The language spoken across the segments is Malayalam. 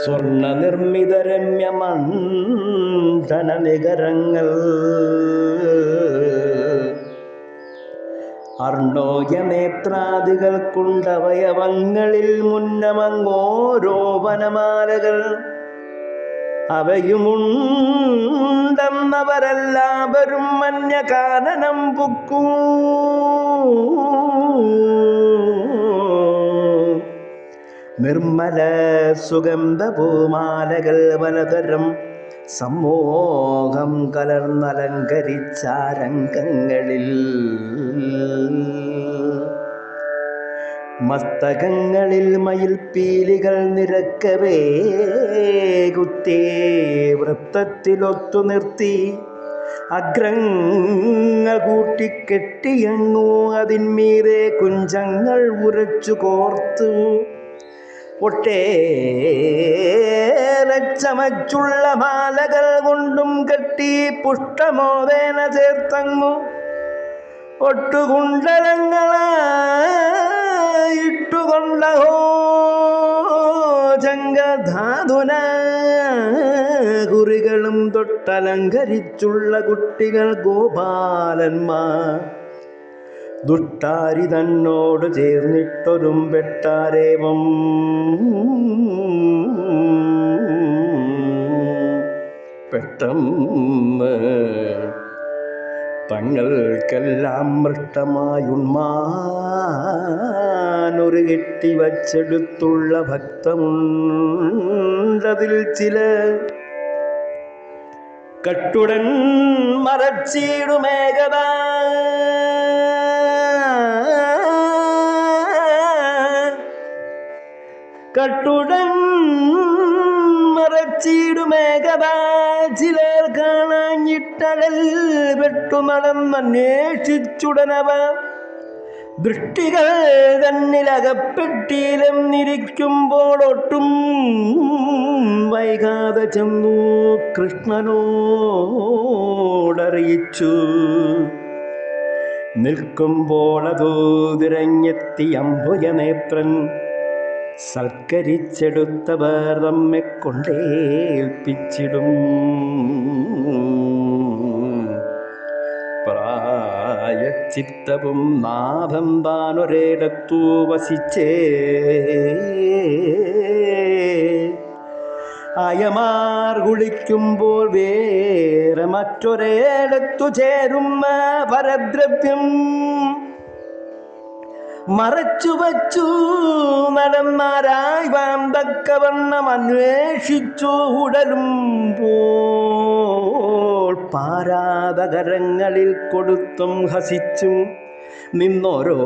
സ്വർണ നിർമ്മിത രമ്യമണ്ഡന നികരങ്ങൾ അർണോയ നേത്രാദികൾക്കുണ്ടവയവങ്ങളിൽ മുന്നമങ്ങോരോ വനമാലകൾ മഞ്ഞ കാനനം പുക്കൂ. നിർമ്മല സുഗന്ധപൂമാലകൾ വലതരം സമൂഹം കലർന്നലങ്കരിച്ചാരംഗങ്ങളിൽ. മസ്തകങ്ങളിൽ മയിൽപ്പീലികൾ നിരക്കവേ കുത്തേ വൃത്തത്തിലൊത്തു നിർത്തി അഗ്രങ്ങൾ കൂട്ടിക്കെട്ടിയങ്ങു അതിന്മീതെ കുഞ്ചങ്ങൾ ഉരച്ചു കോർത്തു. ഒട്ടേറെ ചമച്ചുള്ള മാലകൾ കൊണ്ടും കെട്ടി പുഷ്ടമോദേന ചേർത്തങ്ങു. ഒട്ടുകുണ്ടലങ്ങളായിട്ടുകൊണ്ടഹോ ചങ്കധാതുന കുറികളും തൊട്ടലങ്കരിച്ചുള്ള കുട്ടികൾ ഗോപാലന്മാർ. ദുഷ്ടാരി തന്നോട് ചേർന്നിട്ടൊരും പെട്ടാരേവം പെട്ടെന്ന് തങ്ങൾക്കെല്ലാം മൃഷ്ടമായുണ്മാനൊരു കെട്ടി വച്ചെടുത്തുള്ള ഭക്തമുണ്ടതിൽ ചില കട്ടുടൻ മറച്ചിടുമേകത കട്ടുടൻ മറച്ചിടുമേകത ചിലർ വെട്ടുമണം അന്വേഷിച്ചുടനവ. ദൃഷ്ടികൾ തന്നിലകപ്പെട്ടിയിലും നിരിക്കുമ്പോൾ ഒട്ടും വൈകാതെ ചെന്നു കൃഷ്ണനോടറിയിച്ചു. നിൽക്കുമ്പോൾ അതോ തിരഞ്ഞെത്തി അമ്പുയനേത്രൻ സൽക്കരിച്ചെടുത്തവർ നമ്മെ കൊണ്ടേൽപ്പിച്ചിടും പ്രായച്ചിത്തവും നാഭം താനൊരിടത്തു വസിച്ചേ. അയമാർ കുളിക്കുമ്പോൾ വേറെ മറ്റൊരിടത്തു ചേരുന്ന പരദ്രവ്യം മറച്ചു വച്ചു നടന്നാരായി വാം തക്കവണ്ണം അന്വേഷിച്ചു ഉടലും പാരാതകരങ്ങളിൽ കൊടുത്തും ഹസിച്ചും നിന്നോരോരോ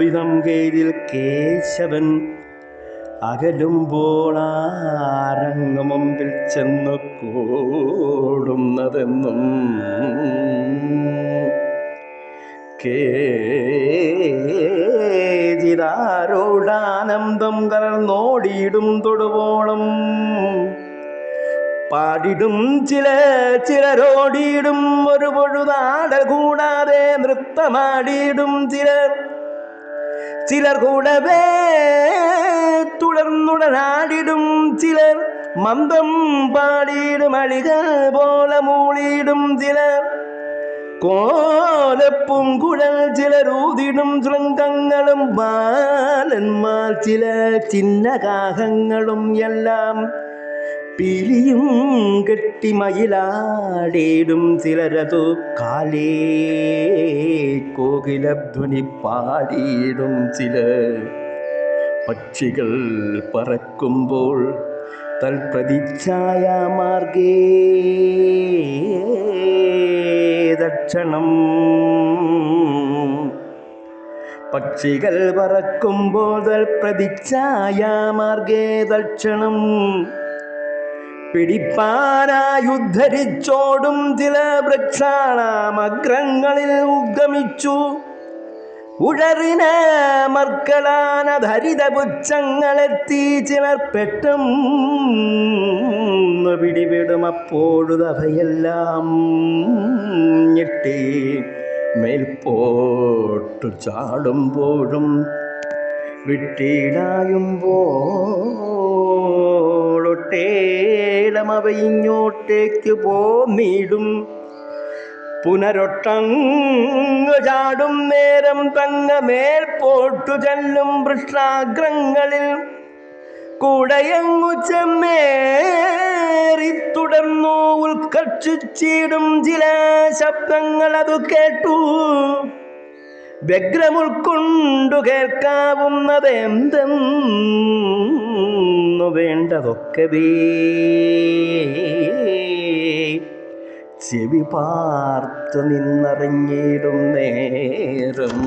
വിധം കീഴിൽ കേശവൻ അകലുമ്പോൾ ആരങ്ങ് മുമ്പിൽ ചെന്ന് കൂടുന്നതെന്നും കേജിതാരോടാനന്ദം കലർന്നോടിയിടും തൊടുവോളം. പാടിടും ചില ചിലരോടിയിടും ഒരു പൊഴുതാട കൂടാതെ നൃത്തമാടിയിടും ചിലർ. ചിലർ കൂടവേ തുടർന്നുടനാടിടും ചിലർ. മന്ദം പാടിയിടും അളികൾ പോലെ മൂളിയിടും ചിലർ. കോലപ്പുംകുഴൽ ചിലരൂതിടും ശൃംഗങ്ങളും ബാലന്മാർ ചില ചിഹ്നകാഹങ്ങളും എല്ലാം പിലിയും കെട്ടിമയിലാടിയിടും ചിലരതു കാലേ കോകിലധ്വനി പാടിയിടും ചില പക്ഷികൾ പറക്കുമ്പോൾ തൽപ്രതിച്ഛായ മാർഗേ ദക്ഷണം പക്ഷികൾ പറക്കുമ്പോൾ പ്രതിച്ഛായ മാർഗേ ദക്ഷണം പിടിപ്പാനായുദ്ധരിച്ചോടും ചില വൃക്ഷാണാമഗ്രങ്ങളിൽ ഉദ്ഗമിച്ചു. ഉഴറിന മർക്കളാന ധരിത പുച്ഛങ്ങളെത്തി ചിലർ പെട്ടും. പിടിവിടും അപ്പോഴുതവയെല്ലാം ഞെട്ടി. മേൽപോട്ടു ചാടുമ്പോഴും വിട്ടിടായുമ്പോൾ അവ ഇങ്ങോട്ടേക്ക് പോന്നിടും. പുനരൊട്ടങ്ങു ചാടും നേരം തങ്ങമേൽ പോട്ടു ചെല്ലും വൃഷ്ടാഗ്രങ്ങളിൽ കൂടയങ്ങു ചെമ്മേറി തുടർന്നു ഉത്കർഷിച്ചിടും ചില ശബ്ദങ്ങൾ അത് കേട്ടു. വ്യഗ്രമുൾക്കൊണ്ടു കേൾക്കാവുന്നത് എന്തെന്നു വേണ്ടതൊക്കെ ചെവി പാർത്തു നിന്നറിഞ്ഞിടും നേരം.